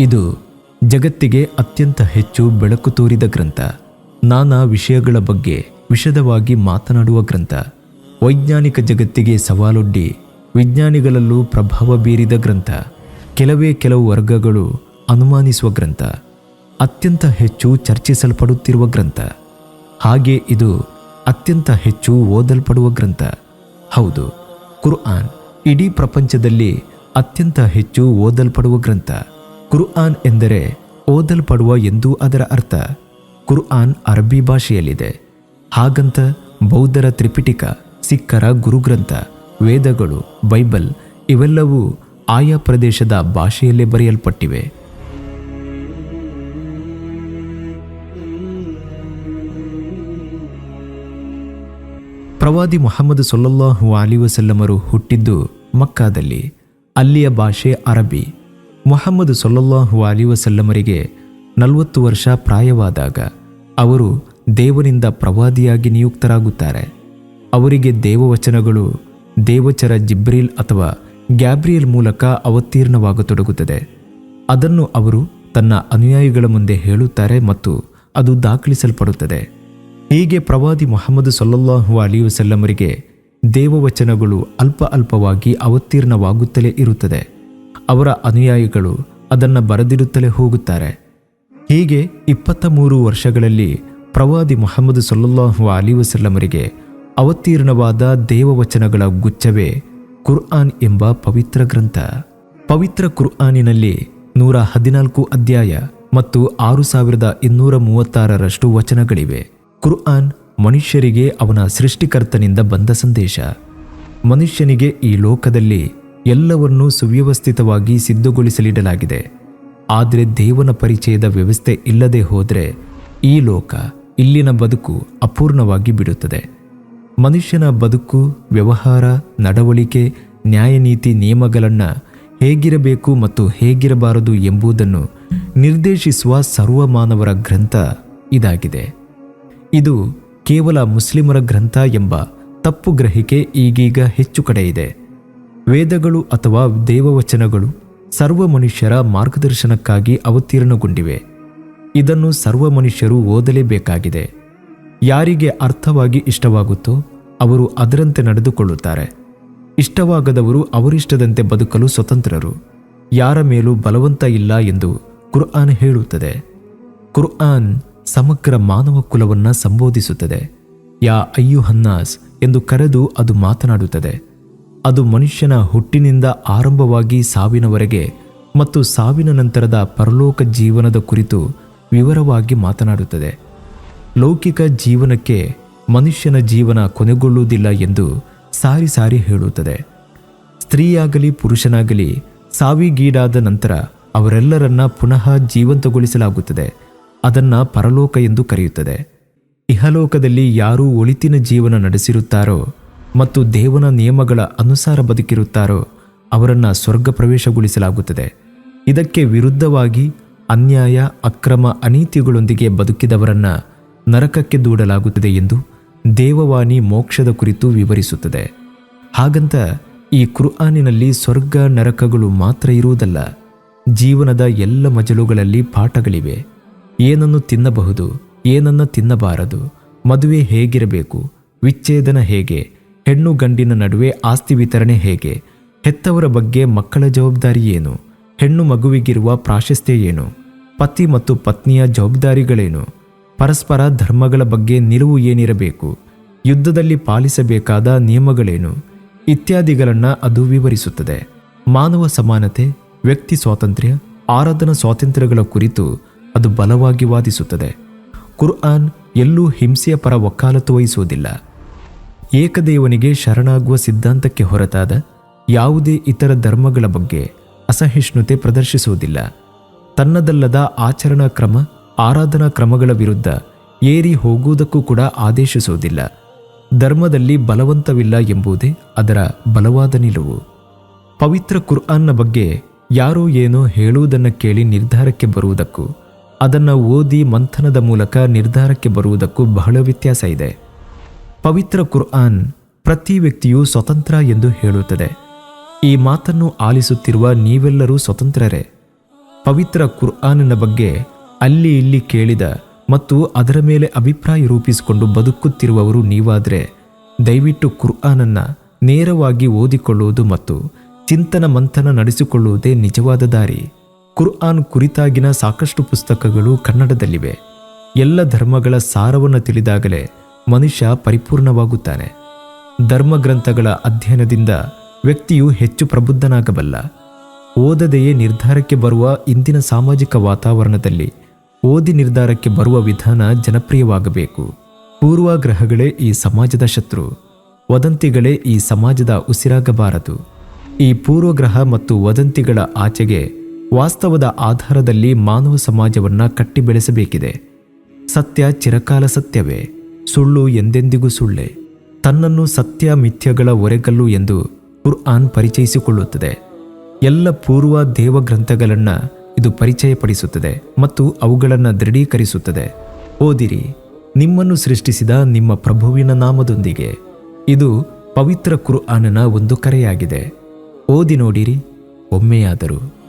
ಇದು ಜಗತ್ತಿಗೆ ಅತ್ಯಂತ ಹೆಚ್ಚು ಬೆಳಕು ತೋರಿದ ಗ್ರಂಥ. ನಾನಾ ವಿಷಯಗಳ ಬಗ್ಗೆ ವಿಶದವಾಗಿ ಮಾತನಾಡುವ ಗ್ರಂಥ. ವೈಜ್ಞಾನಿಕ ಜಗತ್ತಿಗೆ ಸವಾಲೊಡ್ಡಿ ವಿಜ್ಞಾನಿಗಳಲ್ಲೂ ಪ್ರಭಾವ ಬೀರಿದ ಗ್ರಂಥ. ಕೆಲವೇ ಕೆಲವು ವರ್ಗಗಳು ಅನುಮಾನಿಸುವ ಗ್ರಂಥ. ಅತ್ಯಂತ ಹೆಚ್ಚು ಚರ್ಚಿಸಲ್ಪಡುತ್ತಿರುವ ಗ್ರಂಥ. ಹಾಗೆ ಇದು ಅತ್ಯಂತ ಹೆಚ್ಚು ಓದಲ್ಪಡುವ ಗ್ರಂಥ. ಹೌದು, ಕುರ್ಆನ್ ಇಡೀ ಪ್ರಪಂಚದಲ್ಲಿ ಅತ್ಯಂತ ಹೆಚ್ಚು ಓದಲ್ಪಡುವ ಗ್ರಂಥ. ಕುರ್ಆನ್ ಎಂದರೆ ಓದಲ್ಪಡುವ ಎಂದು ಅದರ ಅರ್ಥ. ಕುರ್ಆನ್ ಅರಬ್ಬಿ ಭಾಷೆಯಲ್ಲಿದೆ. ಹಾಗಂತ ಬೌದ್ಧರ ತ್ರಿಪಿಟಿಕ, ಸಿಖ್ಖರ ಗುರುಗ್ರಂಥ, ವೇದಗಳು, ಬೈಬಲ್ ಇವೆಲ್ಲವೂ ಆಯಾ ಪ್ರದೇಶದ ಭಾಷೆಯಲ್ಲೇ ಬರೆಯಲ್ಪಟ್ಟಿವೆ. ಪ್ರವಾದಿ ಮೊಹಮ್ಮದ್ ಸೊಲ್ಲಲ್ಲಾಹು ಅಲಿ ವಸಲ್ಲಮರು ಹುಟ್ಟಿದ್ದು ಮಕ್ಕಾದಲ್ಲಿ. ಅಲ್ಲಿಯ ಭಾಷೆ ಅರಬ್ಬಿ. ಮೊಹಮ್ಮದ್ ಸೊಲ್ಲಲ್ಲಾಹು ಅಲಿ ವಸಲ್ಲಮರಿಗೆ ನಲವತ್ತು ವರ್ಷ ಪ್ರಾಯವಾದಾಗ ಅವರು ದೇವರಿಂದ ಪ್ರವಾದಿಯಾಗಿ ನಿಯುಕ್ತರಾಗುತ್ತಾರೆ. ಅವರಿಗೆ ದೇವವಚನಗಳು ದೇವಚರ ಜಿಬ್ರಿಲ್ ಅಥವಾ ಗ್ಯಾಬ್ರಿಯಲ್ ಮೂಲಕ ಅವತೀರ್ಣವಾಗತೊಡಗುತ್ತದೆ. ಅದನ್ನು ಅವರು ತನ್ನ ಅನುಯಾಯಿಗಳ ಮುಂದೆ ಹೇಳುತ್ತಾರೆ ಮತ್ತು ಅದು ದಾಖಲಿಸಲ್ಪಡುತ್ತದೆ. ಹೀಗೆ ಪ್ರವಾದಿ ಮೊಹಮ್ಮದ್ ಸೊಲ್ಲಲ್ಲಾಹು ಅಲಿ ವಸಲ್ಲಮರಿಗೆ ದೇವವಚನಗಳು ಅಲ್ಪ ಅಲ್ಪವಾಗಿ ಅವತೀರ್ಣವಾಗುತ್ತಲೇ ಇರುತ್ತದೆ. ಅವರ ಅನುಯಾಯಿಗಳು ಅದನ್ನು ಬರೆದಿರುತ್ತಲೇ ಹೋಗುತ್ತಾರೆ. ಹೀಗೆ ಇಪ್ಪತ್ತ ಮೂರು ವರ್ಷಗಳಲ್ಲಿ ಪ್ರವಾದಿ ಮೊಹಮ್ಮದ್ ಸೊಲ್ಲಲ್ಲಾಹು ಅಲಿ ವಸಲ್ಲಮರಿಗೆ ಅವತೀರ್ಣವಾದ ದೇವವಚನಗಳ ಗುಚ್ಛವೇ ಕುರ್ಆನ್ ಎಂಬ ಪವಿತ್ರ ಗ್ರಂಥ. ಪವಿತ್ರ ಕುರ್ಆನಿನಲ್ಲಿ ನೂರ ಹದಿನಾಲ್ಕು ಅಧ್ಯಾಯ ಮತ್ತು ಆರು ಸಾವಿರದ ಇನ್ನೂರ ಮೂವತ್ತಾರರಷ್ಟು ವಚನಗಳಿವೆ. ಕುರ್ಆನ್ ಮನುಷ್ಯರಿಗೆ ಅವನ ಸೃಷ್ಟಿಕರ್ತನಿಂದ ಬಂದ ಸಂದೇಶ. ಮನುಷ್ಯನಿಗೆ ಈ ಲೋಕದಲ್ಲಿ ಎಲ್ಲವನ್ನೂ ಸುವ್ಯವಸ್ಥಿತವಾಗಿ ಸಿದ್ಧಗೊಳಿಸಲಿಡಲಾಗಿದೆ. ಆದರೆ ದೇವನ ಪರಿಚಯದ ವ್ಯವಸ್ಥೆ ಇಲ್ಲದೆ ಹೋದರೆ ಈ ಲೋಕ ಇಲ್ಲಿನ ಬದುಕು ಅಪೂರ್ಣವಾಗಿ ಬಿಡುತ್ತದೆ. ಮನುಷ್ಯನ ಬದುಕು, ವ್ಯವಹಾರ, ನಡವಳಿಕೆ, ನ್ಯಾಯನೀತಿ ನಿಯಮಗಳನ್ನು ಹೇಗಿರಬೇಕು ಮತ್ತು ಹೇಗಿರಬಾರದು ಎಂಬುದನ್ನು ನಿರ್ದೇಶಿಸುವ ಸರ್ವಮಾನವರ ಗ್ರಂಥ ಇದಾಗಿದೆ. ಇದು ಕೇವಲ ಮುಸ್ಲಿಮರ ಗ್ರಂಥ ಎಂಬ ತಪ್ಪು ಗ್ರಹಿಕೆ ಈಗೀಗ ಹೆಚ್ಚು ಕಡೆ ಇದೆ ವೇದಗಳು ಅಥವಾ ದೇವವಚನಗಳು ಸರ್ವ ಮನುಷ್ಯರ ಮಾರ್ಗದರ್ಶನಕ್ಕಾಗಿ ಅವತೀರ್ಣಗೊಂಡಿವೆ. ಇದನ್ನು ಸರ್ವ ಮನುಷ್ಯರು ಓದಲೇಬೇಕಾಗಿದೆ. ಯಾರಿಗೆ ಅರ್ಥವಾಗಿ ಇಷ್ಟವಾಗುತ್ತೋ ಅವರು ಅದರಂತೆ ನಡೆದುಕೊಳ್ಳುತ್ತಾರೆ. ಇಷ್ಟವಾಗದವರು ಅವರಿಷ್ಟದಂತೆ ಬದುಕಲು ಸ್ವತಂತ್ರರು. ಯಾರ ಮೇಲೂ ಬಲವಂತ ಇಲ್ಲ ಎಂದು ಕುರ್ಆನ್ ಹೇಳುತ್ತದೆ. ಕುರ್ಆನ್ ಸಮಗ್ರ ಮಾನವ ಕುಲವನ್ನು ಸಂಬೋಧಿಸುತ್ತದೆ. ಯಾ ಅಯ್ಯು ಹನ್ನಾಸ್ ಎಂದು ಕರೆದು ಅದು ಮಾತನಾಡುತ್ತದೆ. ಅದು ಮನುಷ್ಯನ ಹುಟ್ಟಿನಿಂದ ಆರಂಭವಾಗಿ ಸಾವಿನವರೆಗೆ ಮತ್ತು ಸಾವಿನ ನಂತರದ ಪರಲೋಕ ಜೀವನದ ಕುರಿತು ವಿವರವಾಗಿ ಮಾತನಾಡುತ್ತದೆ. ಲೌಕಿಕ ಜೀವನಕ್ಕೆ ಮನುಷ್ಯನ ಜೀವನ ಕೊನೆಗೊಳ್ಳುವುದಿಲ್ಲ ಎಂದು ಸಾರಿ ಸಾರಿ ಹೇಳುತ್ತದೆ. ಸ್ತ್ರೀಯಾಗಲಿ ಪುರುಷನಾಗಲಿ ಸಾವಿಗೀಡಾದ ನಂತರ ಅವರೆಲ್ಲರನ್ನ ಪುನಃ ಜೀವಂತಗೊಳಿಸಲಾಗುತ್ತದೆ. ಅದನ್ನ ಪರಲೋಕ ಎಂದು ಕರೆಯುತ್ತದೆ. ಇಹಲೋಕದಲ್ಲಿ ಯಾರು ಒಳಿತಿನ ಜೀವನ ನಡೆಸಿರುತ್ತಾರೋ ಮತ್ತು ದೇವನ ನಿಯಮಗಳ ಅನುಸಾರ ಬದುಕಿರುತ್ತಾರೋ ಅವರನ್ನು ಸ್ವರ್ಗ ಪ್ರವೇಶಗೊಳಿಸಲಾಗುತ್ತದೆ ಇದಕ್ಕೆ ವಿರುದ್ಧವಾಗಿ ಅನ್ಯಾಯ, ಅಕ್ರಮ, ಅನೀತಿಗಳೊಂದಿಗೆ ಬದುಕಿದವರನ್ನು ನರಕಕ್ಕೆ ದೂಡಲಾಗುತ್ತದೆ ಎಂದು ದೇವವಾಣಿ ಮೋಕ್ಷದ ಕುರಿತು ವಿವರಿಸುತ್ತದೆ. ಹಾಗಂತ ಈ ಕುರ್ಆನಿನಲ್ಲಿ ಸ್ವರ್ಗ, ನರಕಗಳು ಮಾತ್ರ ಇರುವುದಲ್ಲ, ಜೀವನದ ಎಲ್ಲ ಮಜಲುಗಳಲ್ಲಿ ಪಾಠಗಳಿವೆ. ಏನನ್ನು ತಿನ್ನಬಹುದು, ಏನನ್ನು ತಿನ್ನಬಾರದು, ಮದುವೆ ಹೇಗಿರಬೇಕು, ವಿಚ್ಛೇದನ ಹೇಗೆ ಹೆಣ್ಣು ಗಂಡಿನ ನಡುವೆ ಆಸ್ತಿ ವಿತರಣೆ ಹೇಗೆ? ಹೆತ್ತವರ ಬಗ್ಗೆ ಮಕ್ಕಳ ಜವಾಬ್ದಾರಿ ಏನು? ಹೆಣ್ಣು ಮಗುವಿಗಿರುವ ಪ್ರಾಶಸ್ತ್ಯ ಏನು? ಪತಿ ಮತ್ತು ಪತ್ನಿಯ ಜವಾಬ್ದಾರಿಗಳೇನು? ಪರಸ್ಪರ ಧರ್ಮಗಳ ಬಗ್ಗೆ ನಿಲುವು ಏನಿರಬೇಕು? ಯುದ್ಧದಲ್ಲಿ ಪಾಲಿಸಬೇಕಾದ ನಿಯಮಗಳೇನು? ಇತ್ಯಾದಿಗಳನ್ನು ಅದು ವಿವರಿಸುತ್ತದೆ. ಮಾನವ ಸಮಾನತೆ, ವ್ಯಕ್ತಿ ಸ್ವಾತಂತ್ರ್ಯ, ಆರಾಧನಾ ಸ್ವಾತಂತ್ರ್ಯಗಳ ಕುರಿತು ಅದು ಬಲವಾಗಿ ವಾದಿಸುತ್ತದೆ. ಕುರ್ಆನ್ ಎಲ್ಲೂ ಹಿಂಸೆಯ ಪರ ವಕಾಲತ್ತು ವಹಿಸುವುದಿಲ್ಲ. ಏಕದೇವನಿಗೆ ಶರಣಾಗುವ ಸಿದ್ಧಾಂತಕ್ಕೆ ಹೊರತಾದ ಯಾವುದೇ ಇತರ ಧರ್ಮಗಳ ಬಗ್ಗೆ ಅಸಹಿಷ್ಣುತೆ ಪ್ರದರ್ಶಿಸುವುದಿಲ್ಲ. ತನ್ನದಲ್ಲದ ಆಚರಣಾ ಕ್ರಮ, ಆರಾಧನಾ ಕ್ರಮಗಳ ವಿರುದ್ಧ ಏರಿ ಹೋಗುವುದಕ್ಕೂ ಕೂಡ ಆದೇಶಿಸುವುದಿಲ್ಲ. ಧರ್ಮದಲ್ಲಿ ಬಲವಂತವಿಲ್ಲ ಎಂಬುದೇ ಅದರ ಬಲವಾದ ನಿಲುವು. ಪವಿತ್ರ ಕುರ್ಆನ್ನ ಬಗ್ಗೆ ಯಾರೋ ಏನೋ ಹೇಳುವುದನ್ನು ಕೇಳಿ ನಿರ್ಧಾರಕ್ಕೆ ಬರುವುದಕ್ಕೂ, ಅದನ್ನು ಓದಿ ಮಂಥನದ ಮೂಲಕ ನಿರ್ಧಾರಕ್ಕೆ ಬರುವುದಕ್ಕೂ ಬಹಳ ವ್ಯತ್ಯಾಸ ಇದೆ. ಪವಿತ್ರ ಕುರ್ಆನ್ ಪ್ರತಿ ವ್ಯಕ್ತಿಯೂ ಸ್ವತಂತ್ರ ಎಂದು ಹೇಳುತ್ತದೆ. ಈ ಮಾತನ್ನು ಆಲಿಸುತ್ತಿರುವ ನೀವೆಲ್ಲರೂ ಸ್ವತಂತ್ರರೇ. ಪವಿತ್ರ ಕುರ್ಆನಿನ ಬಗ್ಗೆ ಅಲ್ಲಿ ಇಲ್ಲಿ ಕೇಳಿದ ಮತ್ತು ಅದರ ಮೇಲೆ ಅಭಿಪ್ರಾಯ ರೂಪಿಸಿಕೊಂಡು ಬದುಕುತ್ತಿರುವವರು ನೀವಾದರೆ, ದಯವಿಟ್ಟು ಕುರ್ಆನನ್ನು ನೇರವಾಗಿ ಓದಿಕೊಳ್ಳುವುದು ಮತ್ತು ಚಿಂತನ ಮಂಥನ ನಡೆಸಿಕೊಳ್ಳುವುದೇ ನಿಜವಾದ ದಾರಿ. ಕುರ್ಆನ್ ಕುರಿತಾಗಿನ ಸಾಕಷ್ಟು ಪುಸ್ತಕಗಳು ಕನ್ನಡದಲ್ಲಿವೆ. ಎಲ್ಲ ಧರ್ಮಗಳ ಸಾರವನ್ನು ತಿಳಿದಾಗಲೇ ಮನುಷ್ಯ ಪರಿಪೂರ್ಣವಾಗುತ್ತಾನೆ. ಧರ್ಮಗ್ರಂಥಗಳ ಅಧ್ಯಯನದಿಂದ ವ್ಯಕ್ತಿಯು ಹೆಚ್ಚು ಪ್ರಬುದ್ಧನಾಗಬಲ್ಲ. ಓದದೆಯೇ ನಿರ್ಧಾರಕ್ಕೆ ಬರುವ ಇಂದಿನ ಸಾಮಾಜಿಕ ವಾತಾವರಣದಲ್ಲಿ ಓದಿ ನಿರ್ಧಾರಕ್ಕೆ ಬರುವ ವಿಧಾನ ಜನಪ್ರಿಯವಾಗಬೇಕು. ಪೂರ್ವಾಗ್ರಹಗಳೇ ಈ ಸಮಾಜದ ಶತ್ರು. ವದಂತಿಗಳೇ ಈ ಸಮಾಜದ ಉಸಿರಾಗಬಾರದು. ಈ ಪೂರ್ವಗ್ರಹ ಮತ್ತು ವದಂತಿಗಳ ಆಚೆಗೆ ವಾಸ್ತವದ ಆಧಾರದಲ್ಲಿ ಮಾನವ ಸಮಾಜವನ್ನು ಕಟ್ಟಿ ಬೆಳೆಸಬೇಕಿದೆ ಸತ್ಯ ಚಿರಕಾಲ ಸತ್ಯವೇ. ಸುಳ್ಳು ಎಂದೆಂದಿಗೂ ಸುಳ್ಳೆ. ತನ್ನನ್ನು ಸತ್ಯ ಮಿಥ್ಯಗಳ ಒರೆಗಲ್ಲು ಎಂದು ಕುರ್ಆನ್ ಪರಿಚಯಿಸಿಕೊಳ್ಳುತ್ತದೆ. ಎಲ್ಲ ಪೂರ್ವ ದೇವಗ್ರಂಥಗಳನ್ನು ಇದು ಪರಿಚಯಪಡಿಸುತ್ತದೆ ಮತ್ತು ಅವುಗಳನ್ನು ದೃಢೀಕರಿಸುತ್ತದೆ. ಓದಿರಿ, ನಿಮ್ಮನ್ನು ಸೃಷ್ಟಿಸಿದ ನಿಮ್ಮ ಪ್ರಭುವಿನ ನಾಮದೊಂದಿಗೆ. ಇದು ಪವಿತ್ರ ಕುರ್ಆನನ ಒಂದು ಕರೆಯಾಗಿದೆ. ಓದಿ ನೋಡಿರಿ, ಒಮ್ಮೆಯಾದರೂ.